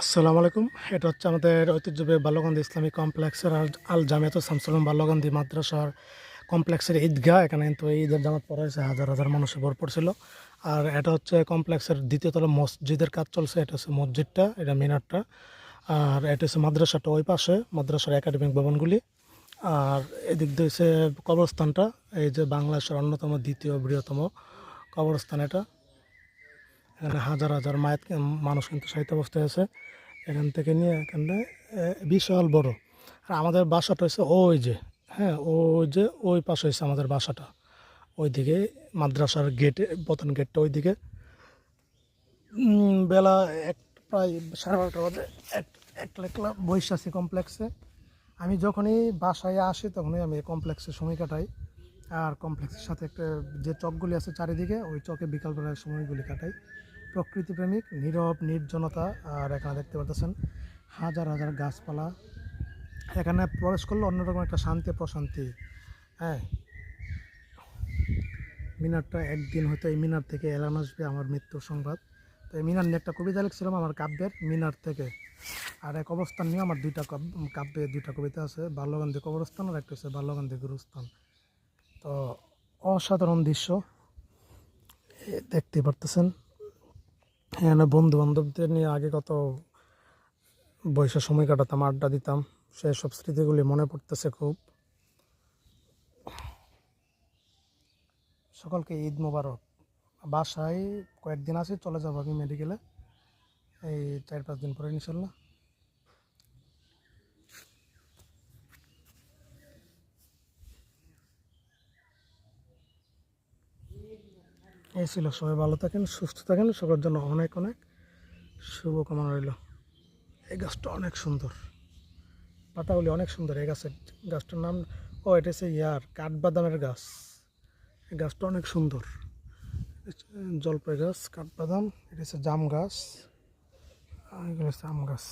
আসসালামু আলাইকুম। এটা হচ্ছে আমাদের ঐতিহ্যবাহী বাল্যগন্ধি ইসলামিক কমপ্লেক্সের আল জামিয়াত শামসুলম বাল্যগন্ধি মাদ্রাসার কমপ্লেক্সের ঈদগাহ। এখানে কিন্তু ঈদের জামাত পড়া হয়েছে, হাজার হাজার মানুষের ভর পড়ছিল আর এটা হচ্ছে কমপ্লেক্সের দ্বিতীয় তলা মসজিদের কাজ চলছে। এটা হচ্ছে মসজিদটা, এটা মিনারটা। আর এটা হচ্ছে মাদ্রাসাটা ওই পাশে, মাদ্রাসার একাডেমিক ভবনগুলি। আর এদিক দিয়ে হচ্ছে কবরস্থানটা, এই যে বাংলাদেশের অন্যতম, দ্বিতীয় বৃহত্তম কবরস্থান এটা। এখানে হাজার হাজার মায়ের মানুষ কিন্তু সাহিত্য অবস্থায় আছে। এখান থেকে নিয়ে এখানে বিশাল বড়। আর আমাদের বাসাটা হচ্ছে ওই যে হ্যাঁ ওই যে ওই পাশে হচ্ছে আমাদের বাসাটা। ওইদিকে মাদ্রাসার গেটে, পতন গেটটা ওইদিকে। বেলা এক, প্রায় সাড়ে বারোটা বাজে, এক একলা একলা বৈশ আছি কমপ্লেক্সে আমি যখনই বাসায় আসি তখনই আমি কমপ্লেক্সে সময় কাটাই। আর কমপ্লেক্সের সাথে একটা, যে চকগুলি আছে চারিদিকে, ওই চকে বিকালবেলার সময়গুলি কাটাই। প্রকৃতি প্রেমিক নীরব, নির্জনতা, আর এখানে দেখতে পাচ্ছেন হাজার হাজার গাছপালা। এখানে প্রবেশ করলে অন্যরকম একটা শান্তি, প্রশান্তি। হ্যাঁ মিনারটা একদিন হয়তো এই মিনার থেকে এলান আসবে আমার মৃত্যুর সংবাদ। তো এই মিনার নিয়ে একটা কবিতা লিখছিলাম আমার কাব্যের মিনার থেকে। আর এক অবস্থান নিয়ে আমার দুইটা কাব- কাব্যে দুইটা কবিতা আছে, বাল্যগান্ধী কবরস্থান আর একটা হচ্ছে বাল্যগান্ধী গুরুস্থান। তো অসাধারণ দৃশ্য। দেখতে পারতেছেন। এখানে বন্ধু বান্ধবদের নিয়ে আগে কত বৈশা সময় কাটাতাম, আড্ডা দিতাম সেই সব স্মৃতিগুলি মনে পড়তেছে খুব। সকলকে ঈদ মোবারক। বাসায় কয়েকদিন আছে, চলে যাব আমি মেডিকেলে এই চার পাঁচ দিন পরে ইনশাল্লাহ। এই ছিল, সবাই ভালো থাকেন, সুস্থ থাকেন সবার জন্য অনেক অনেক শুভকামনা রইল। এই গাছটা অনেক সুন্দর। পাতাগুলি অনেক সুন্দর, এই গাছের, গাছটার নাম, ও, এটা হচ্ছে ইয়ার, কাঠবাদামের গাছ। এই গাছটা অনেক সুন্দর। জলপাই গাছ, কাঠবাদাম, এটা হচ্ছে জাম গাছ, আর এগুলো হচ্ছে আম গাছ।